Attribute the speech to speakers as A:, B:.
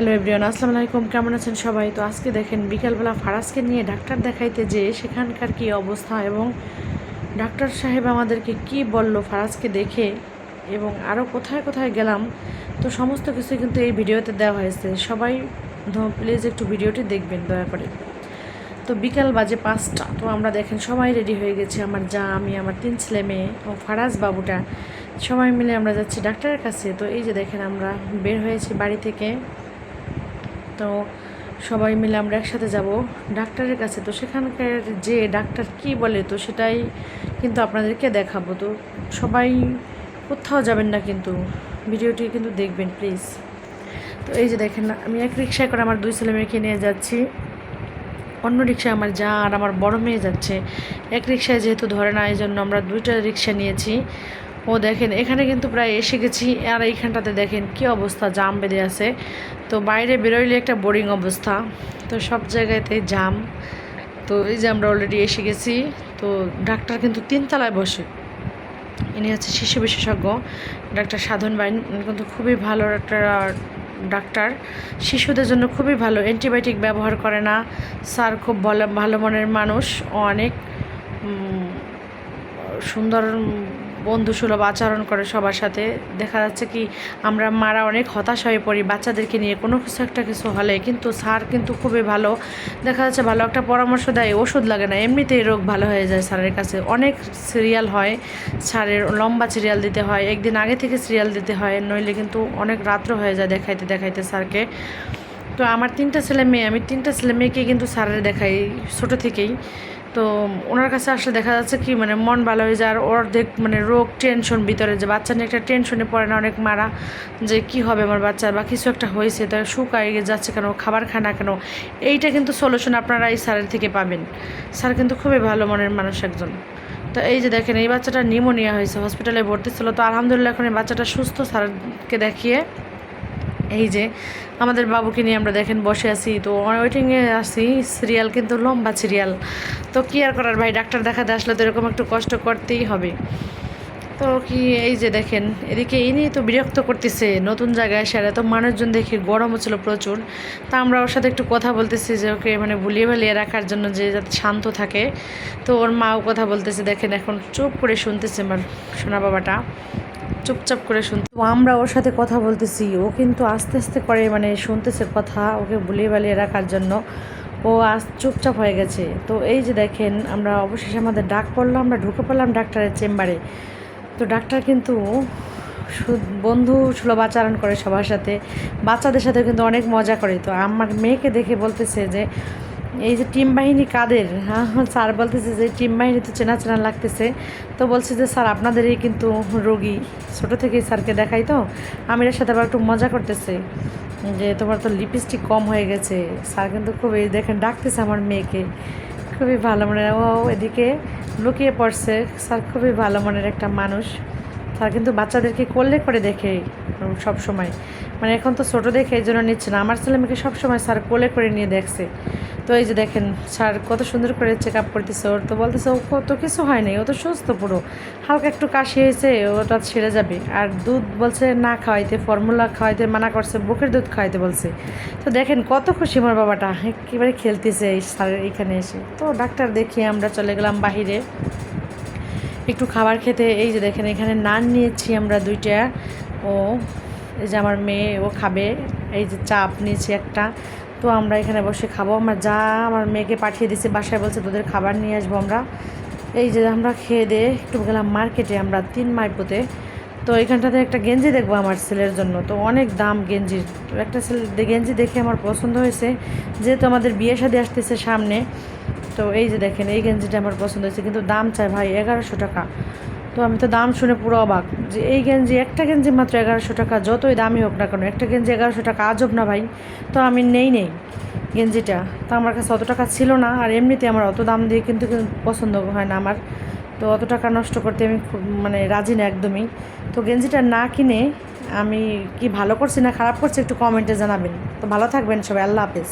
A: Hello everyone আসসালামু আলাইকুম। কেমন আছেন সবাই? তো আজকে দেখেন, বিকালবেলা ফারাজকে নিয়ে ডাক্তার দেখাইতে যে সেখানকার কি অবস্থা এবং ডাক্তার সাহেব আমাদেরকে কি বলল ফারাজকে দেখে এবং আরও কোথায় কোথায় গেলাম, তো সমস্ত কিছু কিন্তু এই ভিডিওতে দেওয়া হয়েছে। সবাই প্লিজ একটু ভিডিওটি দেখবেন, দয়া করে। তো বিকাল বাজে পাঁচটা। তো আমরা দেখেন, সবাই রেডি হয়ে গেছি। আমার যা, আমি, আমার তিন ছেলে মেয়ে ও ফারাজ বাবুটা। সবাই মিলে আমরা যাচ্ছি ডাক্তারের কাছে। তো এই যে দেখেন, আমরা বের হয়েছি বাড়ি থেকে। তো সবাই মিলে আমরা একসাথে যাব ডাক্তারের কাছে। তো সেখানকার যে ডাক্তার কি বলে, তো সেটাই কিন্তু আপনাদেরকে দেখাবো। তো সবাই কোথাও যাবেন না কিন্তু, ভিডিওটি কিন্তু দেখবেন, প্লিজ। তো এই যে দেখেন না আমি এক রিক্সায় করে আমার দুই ছেলে মেয়েকে নিয়ে যাচ্ছি। অন্য রিক্সায় আমার যা আর আমার বড় মেয়ে যাচ্ছে। এক রিক্সায় যেহেতু ধরে না, এই জন্য আমরা দুইটা রিক্সা নিয়েছি। ও দেখেন, এখানে কিন্তু প্রায় এসে গেছি। আর এইখানটাতে দেখেন কি অবস্থা, জাম বেঁধে আছে। তো বাইরে বেরোইলে একটা বোরিং অবস্থা। তো সব জায়গাতে জাম। তো এই যে আমরা অলরেডি এসে গেছি। তো ডাক্তার কিন্তু তিনতলায় বসে। ইনি হচ্ছে শিশু বিশেষজ্ঞ। ডাক্তার সাধন বাইন কিন্তু খুবই ভালো একটা ডাক্তার। শিশুদের জন্য খুবই ভালো। অ্যান্টিবায়োটিক ব্যবহার করে না। স্যার খুব ভালো ভালো মনের মানুষ। অনেক সুন্দর বন্ধু সুলভ আচরণ করে সবার সাথে। দেখা যাচ্ছে কি, আমরা মারা অনেক হতাশ হয়ে পড়ি বাচ্চাদেরকে নিয়ে, কোনো কিছু একটা কিছু হলে। কিন্তু স্যার কিন্তু খুবই ভালো। দেখা যাচ্ছে ভালো একটা পরামর্শ দেয়, ওষুধ লাগে না, এমনিতেই রোগ ভালো হয়ে যায় স্যারের কাছে। অনেক সিরিয়াল হয়, স্যারের লম্বা সিরিয়াল দিতে হয়, একদিন আগে থেকে সিরিয়াল দিতে হয়, নইলে কিন্তু অনেক রাত্র হয়ে যায় দেখাইতে দেখাইতে স্যারকে। তো আমার তিনটা ছেলে মেয়ে, আমি তিনটা ছেলে মেয়েকে কিন্তু স্যারের দেখাই, ছোটো থেকেই। তো ওনার কাছে আসলে দেখা যাচ্ছে কি মানে মন ভালো হয়ে যায় আর অর্ধেক মানে রোগ টেনশন ভিতরে যে বাচ্চা নিয়ে একটা টেনশনে পড়ে না অনেক মারা, যে কি হবে আমার বাচ্চার বা কিছু একটা হয়েছে তার শুকায় যাচ্ছে কেন, খাবার খায় না কেন, এইটা কিন্তু সলিউশন আপনারা এই স্যারের থেকে পাবেন। স্যার কিন্তু খুবই ভালো মনের মানুষ একজন। তো এই যে দেখেন, এই বাচ্চাটা নিউমোনিয়া হয়েছে হসপিটালে ভর্তি ছিল, তো আলহামদুলিল্লাহ এখন এই বাচ্চাটা সুস্থ স্যারকে দেখিয়ে এই যে, আমাদের বাবুকে নিয়ে আমরা দেখেন বসে আছি। তো ওয়েটিংয়ে আছি। সিরিয়াল কিন্তু লম্বা সিরিয়াল তো কী আর করার ভাই? ডাক্তার দেখাতে আসলে তো এরকম একটু কষ্ট করতেই হবে। তো কি, এই যে দেখেন, এদিকে ইনি তো বিরক্ত করতেছে। নতুন জায়গায় এসে আর এত মানুষজন দেখে গরমও ছিল প্রচুর। তা আমরা ওর সাথে একটু কথা বলতেছি যে ওকে মানে ভুলিয়ে ভালিয়ে রাখার জন্য যে যাতে শান্ত থাকে। তো ওর মাও কথা বলতেছে। দেখেন এখন চুপ করে শুনতেছে আমার সোনা বাবাটা। চুপচাপ করে শুনতে তো আমরা ওর সাথে কথা বলতেছি। ও কিন্তু আস্তে আস্তে করে মানে শুনতেছে কথা, ওকে ভুলিয়ে বালিয়ে রাখার জন্য। ও আজ চুপচাপ হয়ে গেছে। তো এই যে দেখেন, আমরা অবশেষে আমাদের ডাক পড়ল, আমরা ঢুকে পড়লাম ডাক্তারের চেম্বারে। তো ডাক্তার কিন্তু বন্ধু সুলভ আচরণ করে সবার সাথে। বাচ্চাদের সাথে কিন্তু অনেক মজা করে। তো আমার মেয়েকে দেখে বলতেছে যে এই যে টিম বাহিনী কাদের? হ্যাঁ হ্যাঁ, স্যার বলতেছে যে টিম বাহিনী তো চেনা চেনা লাগতেছে। তো বলছে যে স্যার আপনাদেরই কিন্তু রোগী। ছোটো থেকেই স্যারকে দেখাই তো। আমিরের সাথে আবার একটু মজা করতেছে। যে তোমার তো লিপস্টিক কম হয়ে গেছে। স্যার কিন্তু খুবই দেখেন ডাকতেছে আমার মেয়েকে। খুবই ভালো মনের ও এদিকে লুকিয়ে পড়ছে। স্যার খুবই ভালো মনের একটা মানুষ। স্যার কিন্তু বাচ্চাদেরকে করলে করে দেখে সব সময় মানে এখন তো ছোটো দেখে এই জন্য নিচ্ছে না। আমার ছেলে মেয়েকে সবসময় স্যার কোলে করে নিয়ে দেখছে। তো এই যে দেখেন, স্যার কত সুন্দর করে চেক আপ করতেছে। ওর তো বলতেছে, ও তো কিছু হয়নি ও তো সুস্থ পুরো। হালকা একটু কাশি হয়েছে, ওটা ছেড়ে যাবে। আর দুধ বলছে, না খাওয়াইতে ফর্মুলা খাওয়াইতে মানা করছে, বুকের দুধ খাওয়াইতে বলছে। তো দেখেন, কত খুশি আমার বাবাটা, একেবারে খেলতেছে এই স্যারের এখানে এসে। তো ডাক্তার দেখিয়ে আমরা চলে গেলাম বাহিরে। একটু খাবার খেতে, এই যে দেখেন, এখানে নান নিয়েছি আমরা দুইটা। ও, এই যে আমার মেয়ে, ও খাবে। এই যে চাপ নিয়েছি একটা। তো আমরা এখানে বসে খাব। আমরা যা আমার মেয়েকে পাঠিয়ে দিয়েছি বাসায় বলছে তোদের খাবার নিয়ে আসব আমরা। এই যে আমরা খেয়ে দিয়ে একটু গেলাম মার্কেটে আমরা তিন মাইপোতে তো এখানটাতে একটা গেঞ্জি দেখব আমার ছেলের জন্য। তো অনেক দাম গেঞ্জির। একটা ছেলে গেঞ্জি দেখে আমার পছন্দ হয়েছে। যেহেতু আমাদের বিয়ে শাদী আসতেছে সামনে, তো এই যে দেখেন, এই গেঞ্জিটা আমার পছন্দ হয়েছে। কিন্তু দাম চাই ভাই এগারোশো টাকা। তো আমি তো দাম শুনে পুরো অবাক। যে এই গেঞ্জি, একটা গেঞ্জি মাত্র এগারোশো টাকা, যতই দামি হোক না কেন, একটা গেঞ্জি এগারোশো টাকা আজব না ভাই, তো আমি নেই নেই গেঞ্জিটা। তো আমার কাছে অত টাকা ছিল না, আর এমনিতে আমার অত দাম দিয়ে কিন্তু পছন্দ হয় না আমার। তো অত টাকা নষ্ট করতে আমি খুব মানে রাজি না একদমই। তো গেঞ্জিটা না কিনে আমি কি ভালো করছি না খারাপ করছি একটু কমেন্টে জানাবেন। তো ভালো থাকবেন সবাই, আল্লাহ হাফেজ।